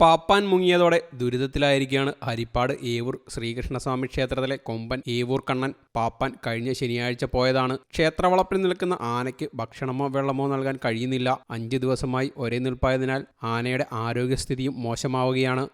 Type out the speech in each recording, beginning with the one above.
പാപ്പാൻ മുങ്ങിയതോടെ ദുരിതത്തിലായിരിക്കുകയാണ് ഹരിപ്പാട് ഏവൂർ ശ്രീകൃഷ്ണസ്വാമി ക്ഷേത്രത്തിലെ കൊമ്പൻ ഏവൂർ കണ്ണൻ. പാപ്പാൻ കഴിഞ്ഞ ശനിയാഴ്ച പോയതാണ്. ക്ഷേത്രവളപ്പിൽ നിൽക്കുന്ന ആനയ്ക്ക് ഭക്ഷണമോ വെള്ളമോ നൽകാൻ കഴിയുന്നില്ല. അഞ്ചു ദിവസമായി ഒരേ നിൽപ്പായതിനാൽ ആനയുടെ ആരോഗ്യസ്ഥിതിയും മോശമാവുകയാണ്.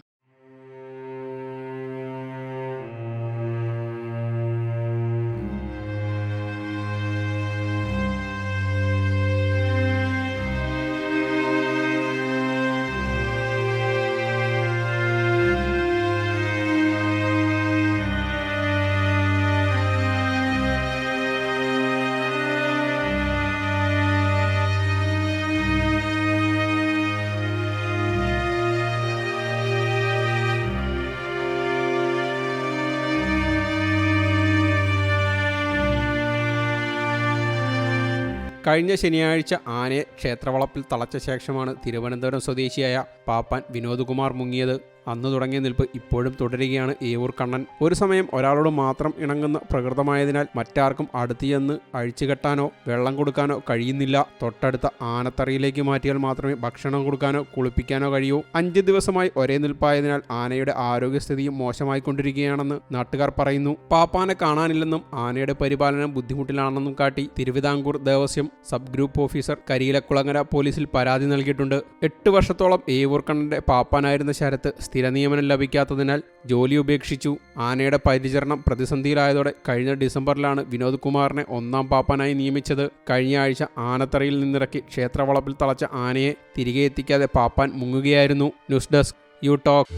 കഴിഞ്ഞ ശനിയാഴ്ച ആനയെ ക്ഷേത്രവളപ്പിൽ തളച്ച ശേഷമാണ് തിരുവനന്തപുരം സ്വദേശിയായ പാപ്പാൻ വിനോദ്കുമാർ മുങ്ങിയത്. അന്ന് തുടങ്ങിയ നിൽപ്പ് ഇപ്പോഴും തുടരുകയാണ് ഏവൂർ കണ്ണൻ. ഒരു സമയം ഒരാളോട് മാത്രം ഇണങ്ങുന്ന പ്രകൃതമായതിനാൽ മറ്റാർക്കും അടുത്തിയെന്ന് അഴിച്ചുകെട്ടാനോ വെള്ളം കൊടുക്കാനോ കഴിയുന്നില്ല. തൊട്ടടുത്ത ആനത്തറയിലേക്ക് മാറ്റിയാൽ മാത്രമേ ഭക്ഷണം കൊടുക്കാനോ കുളിപ്പിക്കാനോ കഴിയൂ. അഞ്ച് ദിവസമായി ഒരേ നിൽപ്പായതിനാൽ ആനയുടെ ആരോഗ്യസ്ഥിതിയും മോശമായിക്കൊണ്ടിരിക്കുകയാണെന്ന് നാട്ടുകാർ പറയുന്നു. പാപ്പാനെ കാണാനില്ലെന്നും ആനയുടെ പരിപാലനം ബുദ്ധിമുട്ടിലാണെന്നും കാട്ടി Thiruvithamkoor Devaswom sub group officer Kariyilakulangara പോലീസിൽ പരാതി നൽകിയിട്ടുണ്ട്. എട്ട് വർഷത്തോളം ഏവൂർ കണ്ണന്റെ പാപ്പാനായിരുന്ന ശരത്ത് സ്ഥിര നിയമനം ലഭിക്കാത്തതിനാൽ ജോലി ഉപേക്ഷിച്ചു. ആനയുടെ പരിചരണം പ്രതിസന്ധിയിലായതോടെ കഴിഞ്ഞ ഡിസംബറിലാണ് വിനോദ് കുമാറിനെ ഒന്നാം പാപ്പനായി നിയമിച്ചത്. കഴിഞ്ഞ ആഴ്ച ആനത്തറയിൽ നിന്നിറക്കി ക്ഷേത്രവളപ്പിൽ തളച്ച ആനയെ തിരികെ എത്തിക്കാതെ പാപ്പാൻ മുങ്ങുകയായിരുന്നു. News desk U talk.